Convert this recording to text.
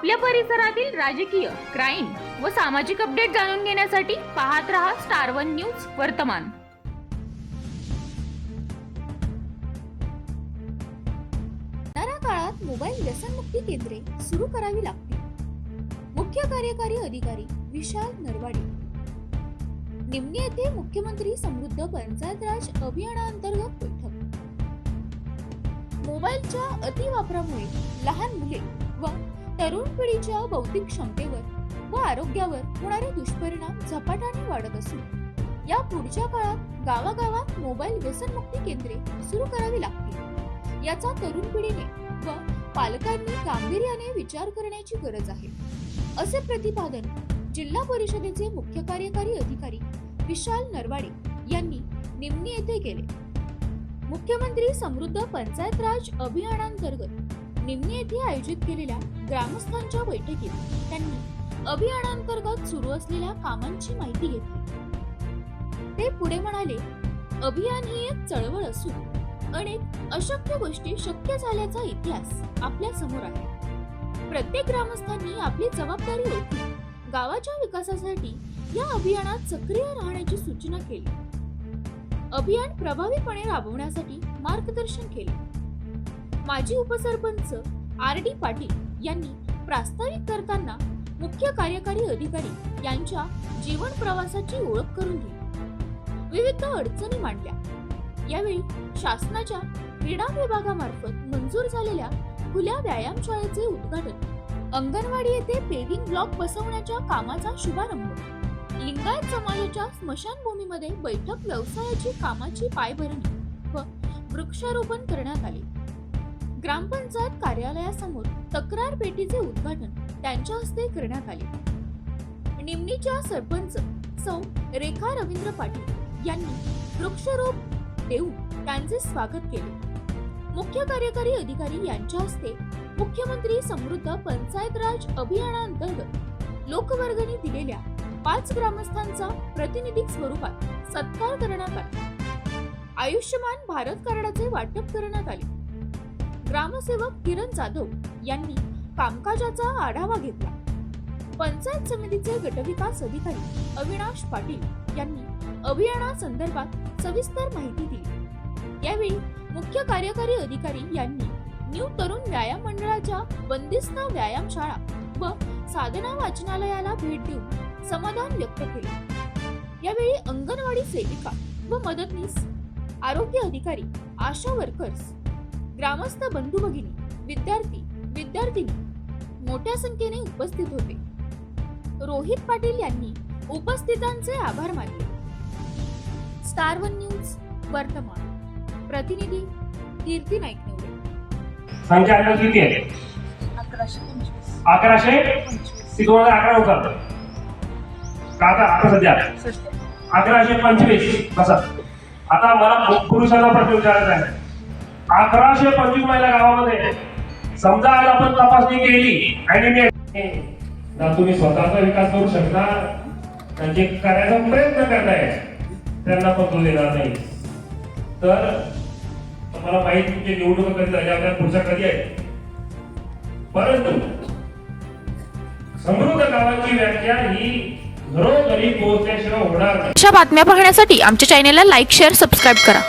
आपल्या परिसरातील राजकीय क्राईम व सामाजिक अपडेट जाणून घेण्यासाठी पाहत रहा स्टार वन न्यूज वर्तमान. काळात मोबाईल व्यसनमुक्ती केंद्रे सुरू करावी लागतील. मुख्य कार्यकारी अधिकारी विशाल नरवाडे. निमणी येथे मुख्यमंत्री समृद्ध पंचायत राज अभियानांतर्गत बैठक. मोबाईलच्या अतिवापरामुळे लहान मुले व तरुण पिढीच्या बौद्धिक क्षमतेवर व आरोग्यावर होणारे दुष्परिणाम झपाट्याने वाढत असून या पुढच्या काळात गावागावात मोबाईल व्यसनमुक्ती केंद्रे सुरू करावी लागतील. याचा तरुण पिढीने व पालकांनी गांभीर्याने विचार करण्याची गरज आहे. असे प्रतिपादन जिल्हा परिषदेचे मुख्य कार्यकारी अधिकारी विशाल नरवाडे यांनी निमणी येथे केले. मुख्यमंत्री समृद्ध पंचायत राज अभियानांतर्गत निम्ने येथे आयोजित केलेल्या ग्रामस्थांच्या बैठकीत त्यांनी अभियानांतर्गत सुरू असलेल्या कामांची माहिती घेतली. ते पुढे म्हणाले अभियान ही एक चळवळ असून अनेक अशक्य गोष्टी शक्य झाल्याचा इतिहास आपल्यासमोर आहे. प्रत्येक ग्रामस्थांनी आपली जबाबदारी ओळखली गावाच्या विकासासाठी या अभियानात सक्रिय राहण्याची सूचना केली. अभियान प्रभावीपणे राबवण्यासाठी मार्गदर्शन केले. माजी उपसरपंच आर डी पाटील यांनी प्रास्ताविक करताना मुख्य कार्यकारी अधिकारी यांच्या जीवन प्रवासाची ओळख करून दिली. विविध अडचणी मांडल्या. यावेळी शासनाच्या क्रीडा विभागामार्फत मंजूर झालेल्या खुल्या व्यायामशाळेचे उद्घाटन अंगणवाडी येथे पेव्हिंग ब्लॉक बसवण्याच्या कामाचा शुभारंभ लिंगायत समाजाच्या स्मशानभूमीमध्ये बैठक व्यवसायाची कामाची पायभरणी व वृक्षारोपण करण्यात आले. ग्रामपंचायत कार्यालयासमोर तक्रार पेटीचे उद्घाटन त्यांच्या हस्ते करण्यात आले. निमणीच्या सरपंच सौ. रेखा रवींद्र पाटील यांनी वृक्षरोप देऊन त्यांचे स्वागत केले. मुख्य कार्यकारी अधिकारी यांच्या हस्ते मुख्यमंत्री समृद्ध पंचायत राज अभियानांतर्गत लोकवर्गणी दिलेल्या पाच ग्रामस्थांचा प्रातिनिधिक स्वरूपात सत्कार करण्यात आला. आयुष्यमान भारत कार्डाचे वाटप करण्यात आले. ग्रामसेवक किरण जाधव यांनी कामकाजाचा आढावा घेतला. पंचायत समितीचे गटविकास अधिकारी अविनाश पाटील यांनी अभियानासंदर्भात सविस्तर माहिती दिली. यावेळी मुख्य कार्यकारी अधिकारी यांनी न्यू तरुण व्यायाम मंडळाच्या बंदिस्त व्यायामशाळा व साधना वाचनालयाला भेट देऊन समाधान व्यक्त केले. यावेळी अंगणवाडी सेविका व मदतनीस आरोग्य अधिकारी आशा वर्कर्स ग्रामस्थ बंधू भगिनी विद्यार्थी विद्यार्थिनी मोठ्या संख्येने उपस्थित होते. रोहित पाटील यांनी उपस्थितांचे आभार मानले. स्टार वन न्यूज वर्तमान. प्रतिनिधी कीर्ती नाईकनवरे. संख्या अंदाज किती आहे? अकराशे ती दोन हजार अकरा होतात का आता? आता सध्या? अकराशे पंचवीस. बसा. आता मला पु- पुरुषांना प्रश्न विचारायचा आहे. अकराशे पंचवीस महिला गावामध्ये. समजा आज आपण तपासणी केली आणि मी ना तुम्ही स्वतःचा विकास करू शकता. त्यांचे करायचा प्रयत्न करताय. त्यांना पण तो देणार नाही. तर तुम्हाला माहीत तुमची निवडणूक कधी झाली आपल्या पुढच्या कधी आहे. परंतु समृद्ध गावाची व्याख्या ही घरोघरी पोहोचल्याशिवाय होणार अशा बातम्या पाहण्यासाठी आमच्या चॅनेलला लाईक शेअर सबस्क्राईब करा.